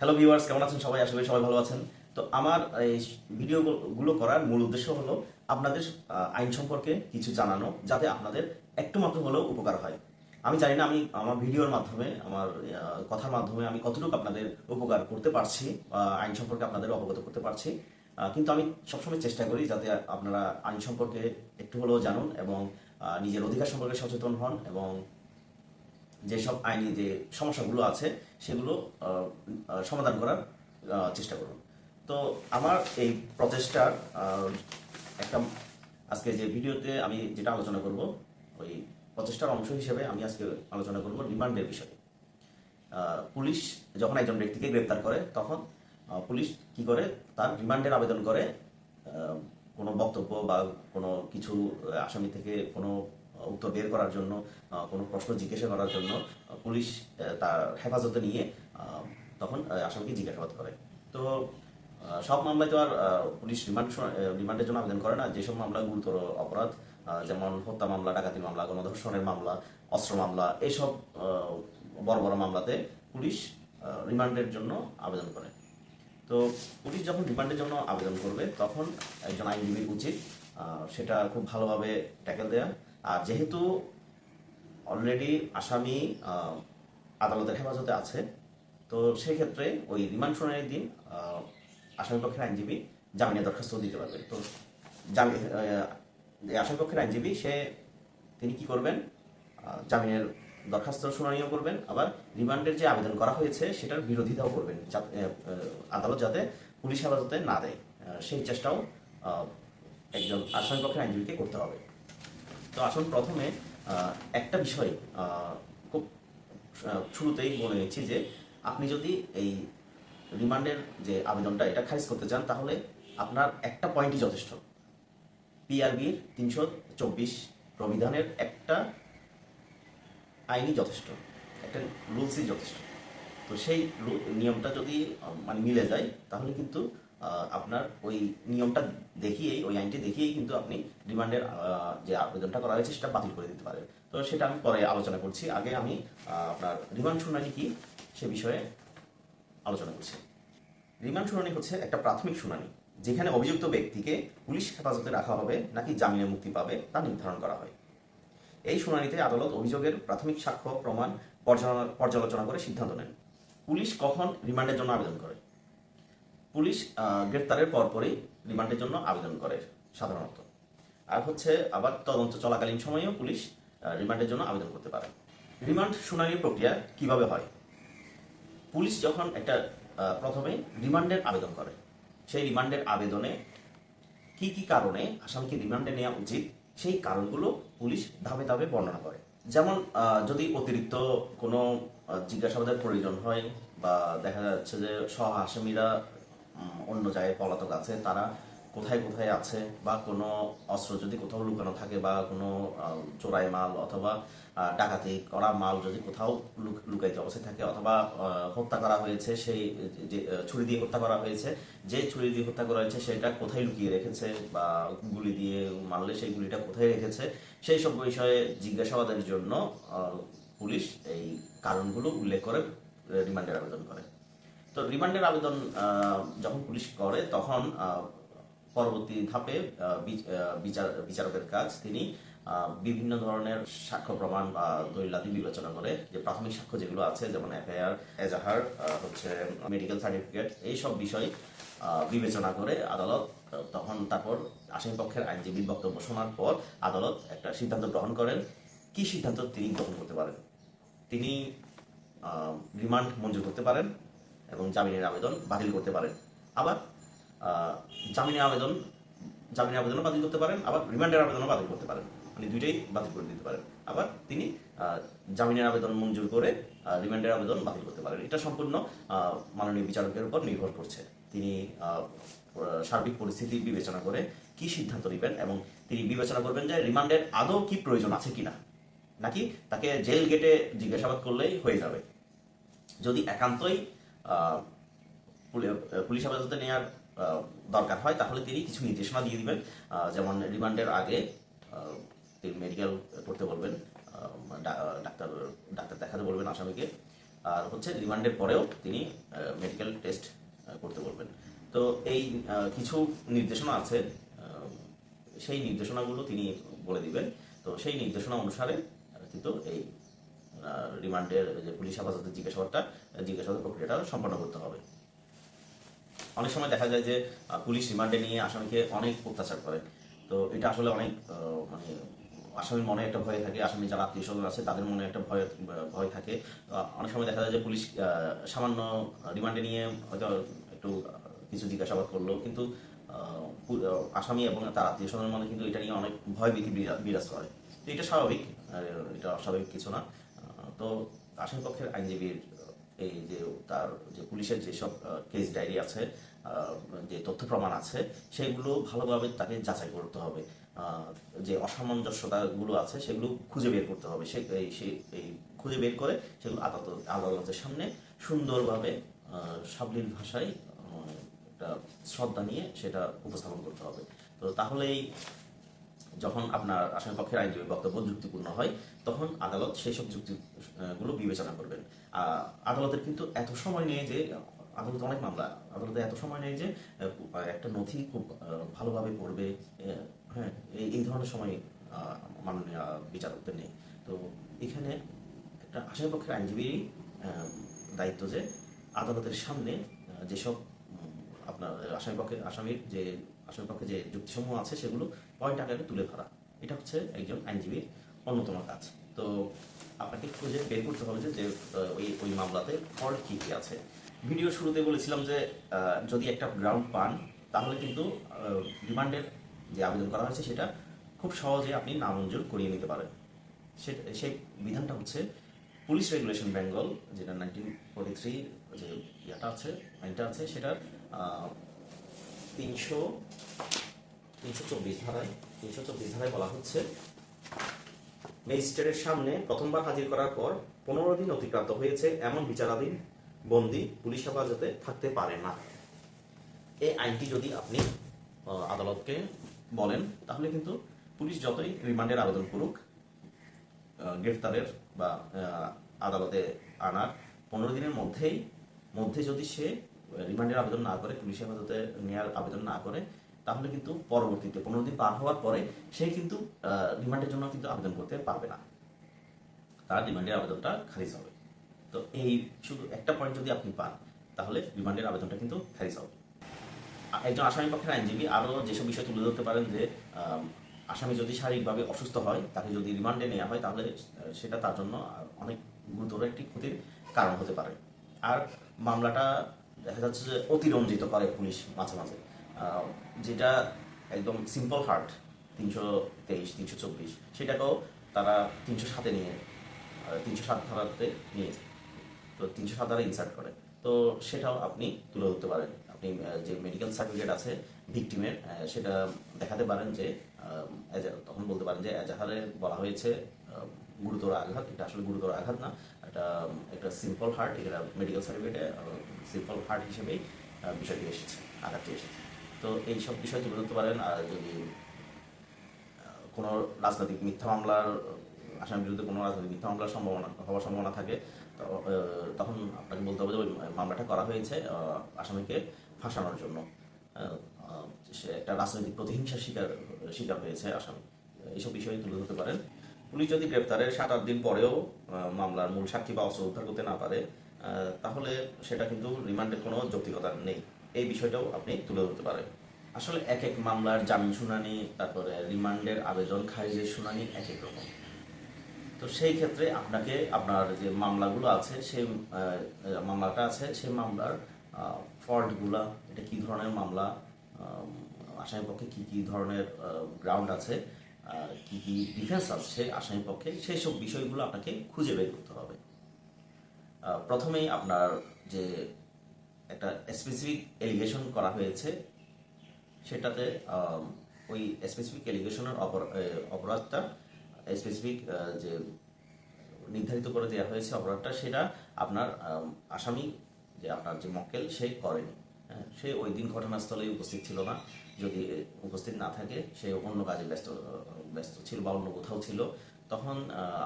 Hello viewers কেমন আছেন সবাই? আসলে সবাই ভালো আছেন। তো আমার এই ভিডিওগুলো করার মূল উদ্দেশ্য হলো আপনাদের আইন সম্পর্কে কিছু জানানো, যাতে আপনাদের একটু মাত্র হলেও উপকার হয়। আমি জানি না আমি আমার ভিডিওর মাধ্যমে, আমার কথার মাধ্যমে আমি কতটুকু আপনাদের উপকার করতে পারছি আইন সম্পর্কে আপনাদের অবগত করতে পারছি কিন্তু আমি সবসময় চেষ্টা করি যাতে আপনারা আইন সম্পর্কে একটু হলেও জানুন এবং নিজের অধিকার সম্পর্কে সচেতন হন এবং যেসব আইনি যে সমস্যাগুলো আছে, সেগুলো সমাধান করার চেষ্টা করুন। তো আমার এই প্রচেষ্টার একটা, আজকে যে ভিডিওতে আমি যেটা আলোচনা করব, ওই প্রচেষ্টার অংশ হিসেবে আমি আজকে আলোচনা করব রিমান্ডের বিষয়ে। পুলিশ যখন একজন ব্যক্তিকে গ্রেপ্তার করে, তখন পুলিশ কি করে? তার রিমান্ডের আবেদন করে কোনো বক্তব্য বা কোনো কিছু, আসামি থেকে কোনো উত্তর বের করার জন্য কোনো প্রশ্ন জিজ্ঞাসা করার জন্য পুলিশ তার হেফাজতে নিয়ে তখন আসামিকে জিজ্ঞাসাবাদ করে। তো সব মামলায় তো আর পুলিশ রিমান্ড রিমান্ডের জন্য আবেদন করে না। যেসব মামলা, গুরুতর অপরাধ যেমন হত্যা মামলা, ডাকাতি মামলা, গণধর্ষণের মামলা, অস্ত্র মামলা এইসব বড় বড় মামলাতে পুলিশ রিমান্ডের জন্য আবেদন করে। তো, পুলিশ যখন রিমান্ডের জন্য আবেদন করবে, তখন একজন আইনজীবীর উচিত সেটা খুব ভালোভাবে ট্যাকেল দেয়া আর যেহেতু অলরেডি আসামি আদালতের হেফাজতে আছে, তো সেই ক্ষেত্রে ওই রিমান্ড শুনানির দিন আসামি পক্ষের আইনজীবী জামিনের দরখাস্ত দিতে পারবে। তো আসামি পক্ষের আইনজীবী, সে, তিনি কি করবেন? জামিনের দরখাস্ত শুনানিও করবেন, আবার রিমান্ডের যে আবেদন করা হয়েছে, সেটার বিরোধিতাও করবেন আদালত যাতে পুলিশ হেফাজতে না দেয়। সেই চেষ্টাও একজন আসামি পক্ষের আইনজীবীকে করতে হবে। তো আসুন প্রথমে একটা বিষয় খুব শুরুতেই বলে নিচ্ছি যে আপনি যদি এই রিমান্ডের যে আবেদনটা, এটা খারিজ করতে চান, তাহলে আপনার একটা পয়েন্টই যথেষ্ট। পিআরবির তিনশো চব্বিশ প্রবিধানের একটা আইনই যথেষ্ট, একটা রুলসই যথেষ্ট। তো সেই নিয়মটা যদি মানে মিলে যায়, তাহলে কিন্তু আপনার ওই নিয়মটা দেখিয়েই, ওই আইনটি দেখিয়েই কিন্তু আপনি রিমান্ডের যে আবেদনটা করা হয়েছে সেটা বাতিল করে দিতে পারেন। তো সেটা আমি পরে আলোচনা করছি। আগে আমি আপনার রিমান্ড শুনানি কি সে বিষয়ে আলোচনা করছি। রিমান্ড শুনানি হচ্ছে একটা প্রাথমিক শুনানি, যেখানে অভিযুক্ত ব্যক্তিকে পুলিশ হেফাজতে রাখা হবে নাকি জামিনে মুক্তি পাবে তা নির্ধারণ করা হয়। এই শুনানিতে আদালত অভিযোগের প্রাথমিক সাক্ষ্য, প্রমাণ পর্যালোচনা- করে সিদ্ধান্ত নেন। পুলিশ কখন রিমান্ডের জন্য আবেদন করে? পুলিশ গ্রেপ্তারের পরপরই রিমান্ডের জন্য আবেদন করে, সাধারণত। আর হচ্ছে আবার তদন্ত চলাকালীন সময়েও পুলিশ রিমান্ডের জন্য আবেদন করতে পারে। রিমান্ড শুনানির প্রক্রিয়া কীভাবে হয়? পুলিশ যখন একটা প্রথমে রিমান্ডের আবেদন করে, সেই রিমান্ডের আবেদনে কি কি কারণে আসামিকে রিমান্ডে নেওয়া উচিত, সেই কারণগুলো পুলিশ ধাপে ধাপে বর্ণনা করে। যেমন যদি অতিরিক্ত কোনো জিজ্ঞাসাবাদের প্রয়োজন হয় বা দেখা যাচ্ছে যে সহ আসামিরা অন্য জায়গায় পলাতক আছে, তারা কোথায় কোথায় আছে বা কোনো অস্ত্র যদি কোথাও লুকানো থাকে বা কোনো চোরাই মাল অথবা ডাকাতি করা মাল যদি কোথাও লুক- লুকায়িত অবস্থায় থাকে অথবা হত্যা করা হয়েছে, সেই, যে ছুরি দিয়ে হত্যা করা হয়েছে, যে ছুরি দিয়ে হত্যা করা হয়েছে সেটা কোথায় লুকিয়ে রেখেছে বা গুলি দিয়ে মারলে সেই গুলিটা কোথায় রেখেছে, সেই সব বিষয়ে জিজ্ঞাসাবাদের জন্য পুলিশ এই কারণগুলো উল্লেখ করে, রিমান্ডের আবেদন করে। তো রিমান্ডের আবেদন যখন পুলিশ করে, তখন পরবর্তী ধাপে বিচার, বিচারকের কাজ, তিনি বিভিন্ন ধরনের সাক্ষ্য প্রমাণ বা দলিলাদি বিবেচনা করে যে প্রাথমিক সাক্ষ্য যেগুলো আছে, যেমন এফআইআর, এজাহার হচ্ছে মেডিকেল সার্টিফিকেট এই সব বিষয় বিবেচনা করে আদালত, তখন তারপর আসামি পক্ষের আইনজীবীর বক্তব্য শোনার পর আদালত একটা সিদ্ধান্ত গ্রহণ করেন। কি সিদ্ধান্ত তিনি গ্রহণ করতে পারেন? তিনি রিমান্ড মঞ্জুর করতে পারেন। এবং জামিনের আবেদন বাতিল করতে পারেন। আবার জামিনের আবেদন, জামিনের আবেদনও বাতিল করতে পারেন, আবার রিমান্ডের আবেদনও বাতিল করতে পারেন। মানে দুইটাই বাতিল করে দিতে পারেন। আবার তিনি জামিনের আবেদন মঞ্জুর করে রিমান্ডের আবেদন বাতিল করতে পারেন। এটা সম্পূর্ণ মাননীয় বিচারকের উপর নির্ভর করছে। তিনি সার্বিক পরিস্থিতি বিবেচনা করে কি সিদ্ধান্ত নেবেন এবং তিনি বিবেচনা করবেন যে রিমান্ডের আদৌ কি প্রয়োজন আছে কিনা। নাকি তাকে জেল গেটে জিজ্ঞাসাবাদ করলেই হয়ে যাবে। যদি একান্তই পুলিশ হেফাজতে নেওয়ার দরকার হয়, তাহলে তিনি কিছু নির্দেশনা দিয়ে দিবেন। যেমন রিমান্ডের আগে তিনি মেডিকেল করতে বলবেন ডাক্তার ডাক্তার দেখাতে বলবেন আসামিকে। আর হচ্ছে রিমান্ডের পরেও তিনি মেডিকেল টেস্ট করতে বলবেন। তো এই কিছু নির্দেশনা আছে সেই নির্দেশনাগুলো তিনি বলে দিবেন। তো সেই নির্দেশনা অনুসারে কিন্তু এই রিমান্ডের যে পুলিশ হেফাজতের জিজ্ঞাসাবাদটা জিজ্ঞাসাবাদ প্রক্রিয়াটা সম্পন্ন করতে হবে। অনেক সময় দেখা যায় যে পুলিশ রিমান্ডে নিয়ে আসামিকে অনেক অত্যাচার করে। তো এটা আসলে অনেক মানে আসামির মনে একটা ভয় থাকে, আসামি যারা আত্মীয় স্বজন আছে তাদের মনে একটা ভয় ভয় থাকে। অনেক সময় দেখা যায় যে পুলিশ সামান্য রিমান্ডে নিয়ে হয়তো একটু কিছু জিজ্ঞাসাবাদ করল, কিন্তু আসামি এবং তার আত্মীয় স্বজনের মনে কিন্তু এটা নিয়ে অনেক ভয় ভীতি বিরা- বিরাজ করে। তো এটা স্বাভাবিক এটা অস্বাভাবিক কিছু না। তো আসামি পক্ষের আইনজীবীর এই যে তার যে পুলিশের যেসব কেস ডায়েরি আছে যে তথ্য প্রমাণ আছে, সেগুলো ভালোভাবে তাকে যাচাই করতে হবে। যে অসামঞ্জস্যতাগুলো আছে, সেগুলো খুঁজে বের করতে হবে। সে, এই খুঁজে বের করে সেগুলো আদালত, আদালতের সামনে সুন্দরভাবে সাবলীল ভাষায় একটা শ্রদ্ধা নিয়ে সেটা উপস্থাপন করতে হবে। তো তাহলেই যখন আপনার আসামি পক্ষের আইনজীবী বক্তব্য যুক্তিপূর্ণ হয়, তখন আদালত সেই সব যুক্তি, গুলো বিবেচনা করবেন। আদালতের কিন্তু এত সময় নেই যে, আদালত অনেক মামলা, আদালতে এত সময় নেই যে, একটা নথি খুব ভালোভাবে পড়বে হ্যাঁ এই ধরনের সময় মাননীয় বিচারকদের নেই। তো এখানে একটা আসামি পক্ষের আইনজীবী দায়িত্ব যে আদালতের সামনে যেসব আপনার আসামি পক্ষে আসামির যে আসামি পক্ষে যে যুক্তিসমূহ আছে সেগুলো পয়েন্ট আকারে তুলে ধরা। এটা হচ্ছে একজন আইনজীবীর অন্যতম কাজ। তো আপনাকে খুঁজে বের করতে হবে যে যে, ওই ওই মামলাতে ফল্ট কী কী আছে। ভিডিও শুরুতে বলেছিলাম যে যদি একটা গ্রাউন্ড পান তাহলে কিন্তু রিমান্ডের যে আবেদন করা হয়েছে সেটা খুব সহজে আপনি নামঞ্জুর করিয়ে নিতে পারেন। সে- সেই বিধানটা হচ্ছে পুলিশ রেগুলেশন বেঙ্গল যেটা নাইনটিন ফোর্টি থ্রি যে ইয়েটা আছে আইনটা আছে সেটার তিনশো তিনশো চব্বিশ ধারায়, তিনশো চব্বিশ ধারায় বলা হচ্ছে, ম্যাজিস্ট্রেটের সামনে প্রথমবার হাজির করার পর পনেরো দিন অতিক্রান্ত হয়েছে এমন বিচারাধীন বন্দি পুলিশ হেফাজতে থাকতে পারে না। এই আইনটি যদি আপনি আদালতকে বলেন, তাহলে কিন্তু পুলিশ যতই রিমান্ডের আবেদন করুক গ্রেফতারের বা আদালতে আনার পনেরো দিনের মধ্যেই, মধ্যে যদি সে রিমান্ডের আবেদন না করে, পুলিশ হেফাজতে নেওয়ার আবেদন না করে তাহলে কিন্তু পরবর্তীতে পনেরো দিন পার হওয়ার পরে সে কিন্তু রিমান্ডের জন্য কিন্তু আবেদন করতে পারবে না। তার রিমান্ডের আবেদনটা খারিজ হবে। তো এই শুধু একটা পয়েন্ট যদি আপনি পান, তাহলে রিমান্ডের আবেদনটা কিন্তু খারিজ হবে। একজন আসামি পক্ষের আইনজীবী আরও যেসব বিষয় তুলে ধরতে পারেন যে আসামি যদি শারীরিকভাবে অসুস্থ হয়, তাকে যদি রিমান্ডে নেওয়া হয়, তাহলে সেটা তার জন্য অনেক গুরুতর একটি ক্ষতির কারণ হতে পারে। আর মামলাটা দেখা যাচ্ছে যে অতিরঞ্জিত করে পুলিশ মাঝে মাঝে। যেটা একদম সিম্পল হার্ট তিনশো তেইশ, তিনশো চব্বিশ, সেটাকেও তারা তিনশো সাতে নিয়ে তিনশো সাত ধারাতে নিয়ে তো তিনশো সাত ধারা ইনসার্ট করে। তো সেটাও আপনি তুলে ধরতে পারেন। আপনি যে মেডিকেল সার্টিফিকেট আছে ভিকটিমের সেটা দেখাতে পারেন যে তখন বলতে পারেন যে এজাহারে বলা হয়েছে গুরুতর আঘাত। এটা আসলে গুরুতর আঘাত না। এটা, একটা সিম্পল হার্ট এটা মেডিকেল সার্টিফিকেটে সিম্পল হার্ট হিসেবেই বিষয়টি এসেছে, আঘাতটি এসেছে। তো এই সব বিষয় তুলে ধরতে পারেন? আর যদি কোনো রাজনৈতিক মিথ্যা মামলার, আসামির বিরুদ্ধে কোনো রাজনৈতিক মিথ্যা মামলার সম্ভাবনা হওয়ার সম্ভাবনা থাকে তখন আপনাকে বলতে হবে যে ওই মামলাটা করা হয়েছে আসামিকে ফাঁসানোর জন্য। সে একটা রাজনৈতিক প্রতিহিংসার শিকার শিকার হয়েছে আসামি। এইসব বিষয়ে তুলে ধরতে পারেন। পুলিশ যদি গ্রেপ্তারের সাত আট দিন পরেও মামলার মূল সাক্ষী বা অস্ত্র উদ্ধার করতে না পারে তাহলে সেটা কিন্তু রিমান্ডের কোনো যৌক্তিকতা নেই। এই বিষয়টাও আপনি তুলে ধরতে পারেন। আসলে এক এক মামলার জামিন শুনানি, তারপরে রিমান্ডের আবেদন, খারিজের শুনানি এক এক রকম। তো সেই ক্ষেত্রে আপনাকে আপনার যে মামলাগুলো আছে, সেই মামলাটা আছে, সেই মামলার ফল্টগুলা, এটা কী ধরনের মামলা আসামি পক্ষে কি কি ধরনের গ্রাউন্ড আছে কি কি ডিফেন্স আছে আসামি পক্ষে, সেই সব বিষয়গুলো আপনাকে খুঁজে বের করতে হবে। প্রথমেই আপনার যে একটা স্পেসিফিক এলিগেশন করা হয়েছে। সেটাতে ওই স্পেসিফিক এলিগেশনের অপরাধটা স্পেসিফিক যে নির্ধারিত করে দেওয়া হয়েছে অপরাধটা সেটা আপনার আসামি যে আপনার যে মক্কেল সে করেনি। হ্যাঁ, সে ওই দিন ঘটনাস্থলে উপস্থিত ছিল না। যদি উপস্থিত না থাকে সে অন্য কাজে ব্যস্ত ব্যস্ত ছিল বা অন্য কোথাও ছিল তখন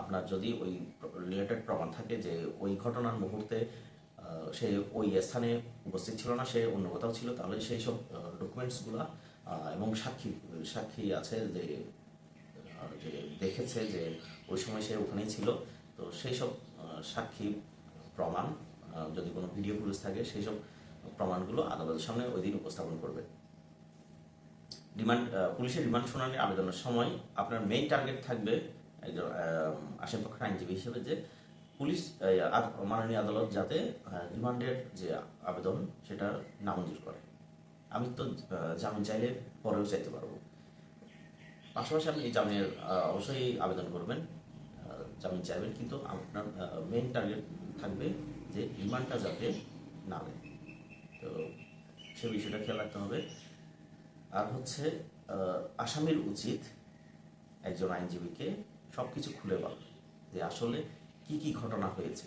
আপনার যদি ওই রিলেটেড প্রমাণ থাকে যে ওই ঘটনার মুহূর্তে সে ওই স্থানে উপস্থিত ছিল না সে অন্য কোথাও ছিল। তাহলে সেই সব ডকুমেন্টসগুলো এবং সাক্ষী সাক্ষী আছে যে যে দেখেছে যে ওই সময় সে ওখানেই ছিল। তো সেই সব সাক্ষী প্রমাণ যদি কোনো ভিডিও ফুটেজ থাকে সেই সব প্রমাণগুলো আদালতের সামনে ওই দিন উপস্থাপন করবে। রিমান্ড পুলিশের রিমান্ড শুনানির আবেদনের সময় আপনার মেইন টার্গেট থাকবে একজন আহ, আসামিপক্ষের আইনজীবী হিসেবে যে পুলিশ মাননীয় আদালত যাতে রিমান্ডের যে আবেদন সেটা নামঞ্জুর করে। আমি তো জামিন চাইলে পরেও চাইতে পারব। পাশাপাশি আপনি জামিনের অবশ্যই আবেদন করবেন জামিন চাইবেন, কিন্তু আপনার মেইন টার্গেট থাকবে যে রিমান্ডটা যাতে না নেয় তো সে বিষয়টা খেয়াল রাখতে হবে। আর হচ্ছে আসামির উচিত একজন আইনজীবীকে সব কিছু খুলে বলা, যে আসলে কি কি ঘটনা হয়েছে?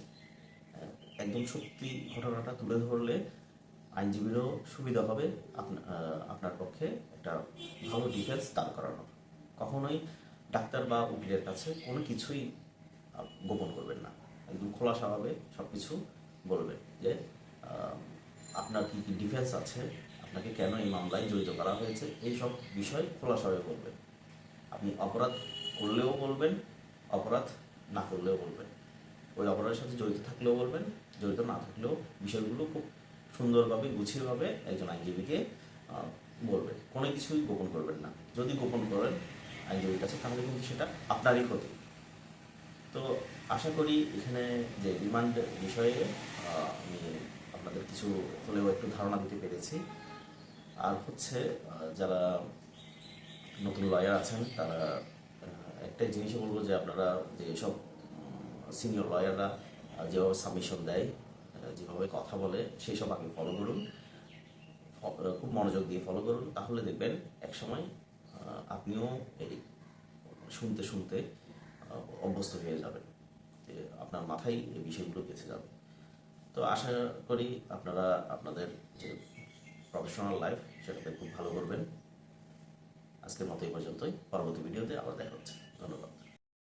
একদম সত্যি ঘটনাটা তুলে ধরলে আইনজীবীরও সুবিধা হবে, আপনা- আপনার পক্ষে একটা ভালো ডিটেলস দাঁড় করানো কখনোই ডাক্তার বা উকিলের কাছে কোনো কিছুই গোপন করবেন না। একদম খোলাসাভাবে সব কিছু বলবেন যে আপনার কি কি ডিফেন্স আছে, আপনাকে কেন এই মামলায় জড়িত করা হয়েছে, এই সব বিষয় খোলাসাভাবে বলবেন। আপনি অপরাধ করলেও বলবেন, অপরাধ না করলেও বলবেন। ওই অপরাধের সাথে জড়িত থাকলেও বলবেন, জড়িত না থাকলেও বিষয়গুলো খুব সুন্দরভাবে, গুছিয়েভাবে একজন আইনজীবীকে বলবেন। কোনো কিছুই গোপন করবেন না। যদি গোপন করেন আইনজীবীর কাছে, তাহলে কিন্তু সেটা আপনারই ক্ষতি। তো আশা করি এখানে যে রিমান্ড বিষয়ে আমি আপনাদের কিছু হলেও একটু ধারণা দিতে পেরেছি। আর হচ্ছে যারা নতুন লয়ার আছেন, তারা একটাই জিনিসই বলব যে আপনারা যে সব সিনিয়র লয়াররা যেভাবে সাবমিশন দেয় যেভাবে কথা বলে, সেই সব আপনি ফলো করুন। খুব মনোযোগ দিয়ে ফলো করুন। তাহলে দেখবেন একসময় আপনিও এই শুনতে শুনতে অভ্যস্ত হয়ে যাবেন আপনার মাথায় এই বিষয়গুলো গেছে যাবে। তো আশা করি আপনারা, আপনাদের যে প্রফেশনাল লাইফ সেটাতে খুব ভালো করবেন। আজকের মতো এই পর্যন্তই। পরবর্তী ভিডিওতে আবার দেখা হচ্ছে। ধন্যবাদ।